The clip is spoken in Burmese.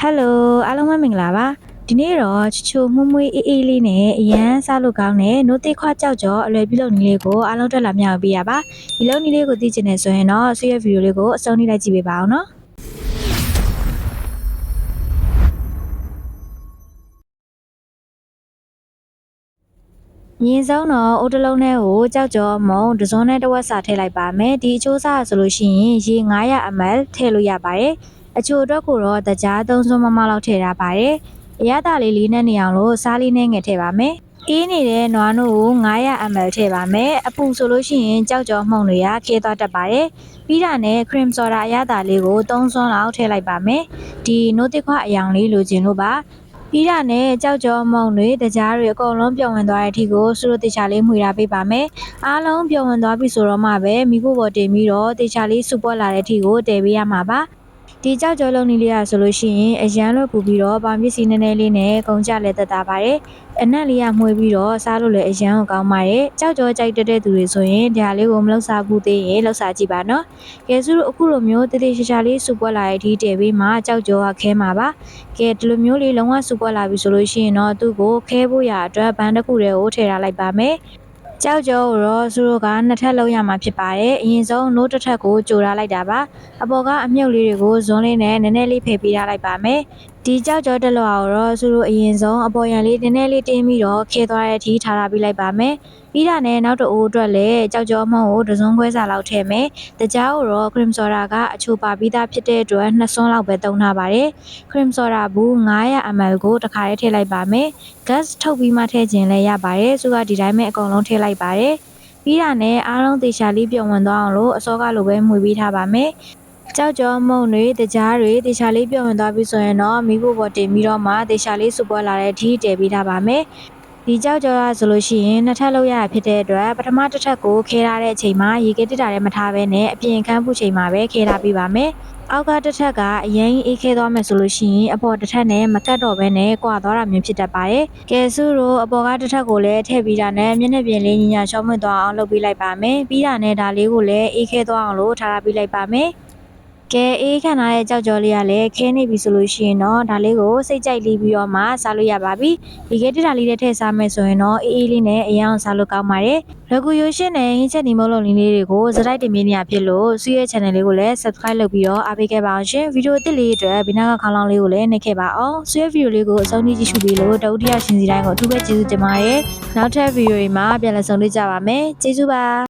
ဟယ်လိုအားလုံးပဲမင်္ဂလာပါဒီနေ့တော့ချချိုမှုမွေးအေးအေးလေးနဲ့အရန်စားလို့ကောင်းတဲ့နို့သိခွားကြောက်ကြော်အလွယ်ပြုလုပ်နည်းလေးကိုအားလုံးတက်လာမြောက်ပေးရပါဒီလုပ်နည်းလေးကိုသိချင်နေဆိုရင်တော့ဆွေးရဗီဒီယိုလေးကိုအဆုံးထိလိုက်ကြည့်ပေးပါအောင်နော်မြင်းဆုံးတော့အိုးတစ်လုံးထဲကိုကြောက်ကြော်မုံတစ်စုံနဲ့တစ်ဝက်စာထည့်လိုက်ပါမယ်ဒီအချိုးစားဆိုလို့ရှိရင်ရေ900 ml ထည့်လို့ရပါတယ် အချိုအတွက်ကိုတော့တကြား3စုံမမလောက်ထည့်ထားပါတယ်အရသာလေးလေးနဲ့နေအောင်လို့စားလေးနဲ့ငယ်ထည့်ပါမယ်အေးနေတဲ့နွားနို့ကို 900 ml ထည့်ပါမယ်အပူဆိုလို့ရှိရင်ကြောက်ကြော်မှုန်တွေကခေသွားတတ်ပါတယ်ပြီးတာနဲ့ cream soda အရသာလေးကို3စွန်းလောက်ထည့်လိုက်ပါမယ်ဒီနို့တစ်ခွအယောင်လေးလိုချင်လို့ပါပြီးတာနဲ့ကြောက်ကြောမုံတွေတကြားတွေအကုန်လုံးပြုံဝင်သွားတဲ့အထိကိုစူတို့တေချာလေးမှွေထားပေးပါမယ်အားလုံးပြုံဝင်သွားပြီဆိုတော့မှပဲမိဖို့ပေါ်တင်ပြီးတော့တေချာလေးစုပွက်လာတဲ့အထိကိုတည်ပေးရမှာပါ ဒီကြောက်ကြောလုံးလေးလေးရဆိုလို့ရှိရင်အရန်လွယ်ပူပြီးတော့ပေါင်ပစ္စည်းနည်းနည်းလေးနဲ့ကုန်ကြလဲတက်တာပါတယ်အနက်လေးကမှွေပြီးတော့စားလို့လည်းအရန်ကိုကောင်းပါတယ်ကြောက်ကြောကြိုက်တက်တဲ့သူတွေဆိုရင်ဒါလေးကိုမလောက်စားဘူးသေးရင်လောက်စားကြည့်ပါနော်ကဲစုတို့အခုလိုမျိုးတေးသေးချာချာလေးစုပွက်လာတဲ့အထိတည်ပြီးမှကြောက်ကြောကခဲမှာပါကဲဒီလိုမျိုးလေးလုံးဝစူပွက်လာပြီဆိုလို့ရှိရင်တော့သူ့ကိုခဲဖို့ရအတွက်ဘန်းတစ်ခုတည်းကိုထည့်ထားလိုက်ပါမယ်။ ကြောက်ကြောကိုတော့သူတို့ကနှစ်ထပ်လုံးရမှာဖြစ်ပါတယ်။အရင်ဆုံးနိုးတစ်ထပ်ကိုကြိုထားလိုက်တာပါ။အပေါ်ကအမြုပ်လေးတွေကိုဇွန်းလေးနဲ့နည်းနည်းလေးဖယ်ပေးထားလိုက်ပါမယ်။ဒီကြောက်ကြောတစ်လွှာကိုတော့သူတို့အရင်ဆုံးအပေါ်ရန်လေးနည်းနည်းလေးတင်းပြီးတော့ခဲသွားတဲ့အထိထားထားပေးလိုက်ပါမယ်။ပြီးတာနဲ့နောက်တစ်အိုးအတွက်လည်းကြောက်ကြောမှုန့်ကိုတစ်စုံခွဲစာလောက်ထည့်မယ်။တကြားကိုတော့ cream soda ကအချိုပါပြီးသားဖြစ်တဲ့အတွက်နှစ်စွန်းလောက်ပဲသုံးထားပါတယ်။ cream soda ဘူး900 ml ကိုတစ်ခါလေးထည့်လိုက်ပါမယ်။ gas ထုတ်ပြီးမှထည့်ခြင်းလည်းရပါတယ်။သူကဒီတိုင်းပဲအကုန်လုံးထည့်လိုက်ပါတယ်။ပြီးတာနဲ့အားလုံးသေချာလေးပြုံဝင်သွားအောင်လို့အစောကလိုပဲမှွေပေးထားပါမယ်။ ကြောက်ကြောမုံတွေတကြားတွေတေချာလေးပြုံဝင်သွားပြီဆိုရင်တော့မိဖို့ပေါ်တင်ပြီးတော့မှတေချာလေးစုပွားလာတဲ့အထိတည်ပေးထားပါမယ်။ဒီကြောက်ကြောရဆိုလို့ရှိရင်နှစ်ထပ်လောက်ရတာဖြစ်တဲ့အတွက်ပထမတစ်ထပ်ကိုခဲထားတဲ့အချိန်မှာရေခဲတစ်တာလည်းမထားဘဲနဲ့အပြင်ခန်းပူချိန်မှာပဲခဲထားပေးပါမယ်။အောက်ကတစ်ထပ်ကအရင်အေးခဲသွားမယ်ဆိုလို့ရှိရင်အပေါ်တစ်ထပ်နဲ့မကတ်တော့ဘဲနဲ့ကွာသွားတာမျိုးဖြစ်တတ်ပါတယ်။ကဲစုတို့အပေါ်ကတစ်ထပ်ကိုလည်းထည့်ပြီးတာနဲ့မျက်နှာပြင်လေးညညာချောမွေ့သွားအောင်လုပ်ပေးလိုက်ပါမယ်။ပြီးတာနဲ့ဒါလေးကိုလည်းအေးခဲသွားအောင်လို့ထားထားပေးလိုက်ပါမယ်။ ကဲအေးခံထားတဲ့ကြောက်ကြောလေးကလည်းခဲနေပြီဆိုလို့ရှိရင်တော့ဒါလေးကိုစိတ်ကြိုက်လေးပြီးတော့မှစားလို့ရပါပြီဒီကဲတစ်တာလေးနဲ့ထည့်စားမယ်ဆိုရင်တော့အေးအေးလေးနဲ့အရင်အောင်စားလို့ကောင်းပါတယ်ရကူရိုရှင်နဲ့ဟင်းချက်ဒီမုတ်လုံးလေးတွေကိုစတိုက်တင်ပြနေရဖြစ်လို့ဆွေရဲ့ channel လေးကိုလည်း subscribe လုပ်ပြီးတော့အားပေးခဲ့ပါအောင်ရှင်ဗီဒီယိုအသစ်လေးတွေအတွက်ဘီနာကခေါင်းလောင်းလေးကိုလည်းနှိပ်ခဲ့ပါအောင်ဆွေရဲ့ဗီဒီယိုလေးကိုအဆုံးထိကြည့်ရှုပြီးလို့တအုပ်တရရှင်စီတိုင်းကိုအထူးပဲကျေးဇူးတင်ပါတယ်နောက်ထပ်ဗီဒီယိုတွေမှာပြန်လည်ဆုံတွေ့ကြပါမယ်ကျေးဇူးပါ